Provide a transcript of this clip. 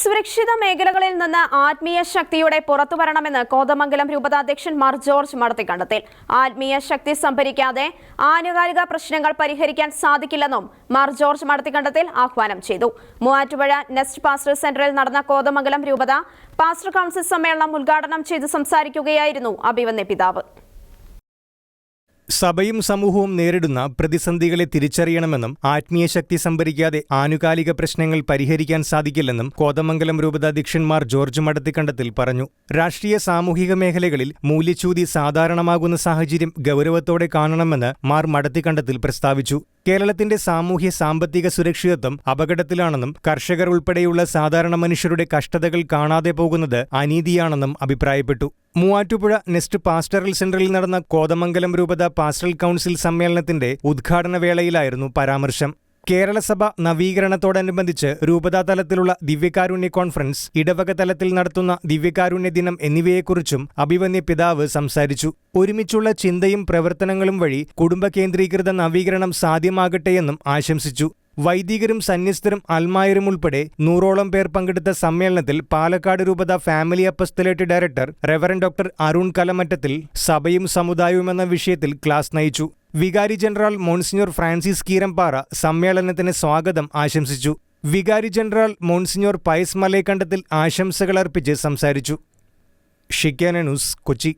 സുരക്ഷിത മേഖലകളിൽ നിന്ന് ആത്മീയ ശക്തിയുടെ പുറത്തു വരണമെന്ന് കോതമംഗലം രൂപതാധ്യക്ഷൻ മാർ ജോർജ് മടത്തിക്കണ്ടത്തിൽ ആത്മീയ ശക്തി സംഭരിക്കാതെ ആനുകാലിക പ്രശ്നങ്ങൾ പരിഹരിക്കാൻ സാധിക്കില്ലെന്നും മാർ ജോർജ് മടത്തിക്കണ്ടത്തിൽ ആഹ്വാനം ചെയ്തു. മൂവാറ്റുപുഴ നെസ്റ്റ് പാസ്റ്റർ സെന്ററിൽ നടന്ന കോതമംഗലം രൂപത പാസ്റ്റർ കൗൺസിൽ സമ്മേളനം ഉദ്ഘാടനം ചെയ്ത് സംസാരിക്കുകയായിരുന്നു അഭിവന്യ പിതാവ്. സഭയും സമൂഹവും നേരിടുന്ന പ്രതിസന്ധികളെ തിരിച്ചറിയണമെന്നും ആത്മീയ ശക്തി സംഭരിക്കാതെ ആനുകാലിക പ്രശ്നങ്ങൾ പരിഹരിക്കാൻ സാധിക്കില്ലെന്നും കോതമംഗലം രൂപതാധ്യക്ഷന്മാർ ജോർജ് മടത്തിക്കണ്ടത്തിൽ പറഞ്ഞു. രാഷ്ട്രീയ സാമൂഹിക മേഖലകളിൽ മൂല്യച്യൂതി സാധാരണമാകുന്ന സാഹചര്യം ഗൗരവത്തോടെ കാണണമെന്ന് മാർ മടത്തിക്കണ്ടത്തിൽ പ്രസ്താവിച്ചു. കേരളത്തിന്റെ സാമൂഹ്യ സാമ്പത്തിക സുരക്ഷിതത്വം അപകടത്തിലാണെന്നും കർഷകർ ഉൾപ്പെടെയുള്ള സാധാരണ മനുഷ്യരുടെ കഷ്ടതകൾ കാണാതെ പോകുന്നത് അനീതിയാണെന്നും അഭിപ്രായപ്പെട്ടു. മൂവാറ്റുപുഴ നെസ്റ്റ് പാസ്റ്ററൽ സെന്ററിൽ നടന്ന കോതമംഗലം രൂപത പാസ്റ്ററൽ കൗൺസിൽ സമ്മേളനത്തിന്റെ ഉദ്ഘാടന വേളയിലായിരുന്നു പരാമർശം. കേരളസഭ നവീകരണത്തോടനുബന്ധിച്ച് രൂപതാ തലത്തിലുള്ള ദിവ്യകാരുണ്യ കോൺഫറൻസ് ഇടവക തലത്തിൽ നടത്തുന്ന ദിവ്യകാരുണ്യ ദിനം എന്നിവയെക്കുറിച്ചും അഭിവന്യ പിതാവ് സംസാരിച്ചു. ഒരുമിച്ചുള്ള ചിന്തയും പ്രവർത്തനങ്ങളും വഴി കുടുംബ കേന്ദ്രീകൃത നവീകരണം സാധ്യമാകട്ടെയെന്നും ആശംസിച്ചു. വൈദികരും സന്യസ്തരും അൽമായരും ഉൾപ്പെടെ നൂറോളം പേർ പങ്കെടുത്ത സമ്മേളനത്തിൽ പാലക്കാട് രൂപത family apostolate director reverend doctor Arun Kalamattathil സഭയും സമുദായവും എന്ന വിഷയത്തിൽ ക്ലാസ് നയിച്ചു. വികാരി ജനറൽ മോൺസിഞ്ഞോർ ഫ്രാൻസിസ് കീരംപാറ സമ്മേളനത്തിന് സ്വാഗതം ആശംസിച്ചു. വികാരി ജനറൽ മോൺസിഞ്ഞോർ പയസ് മലയക്കണ്ടത്തിൽ ആശംസകൾ അർപ്പിച്ച് സംസാരിച്ചു. ഷിക്കാന ന്യൂസ് കൊച്ചി.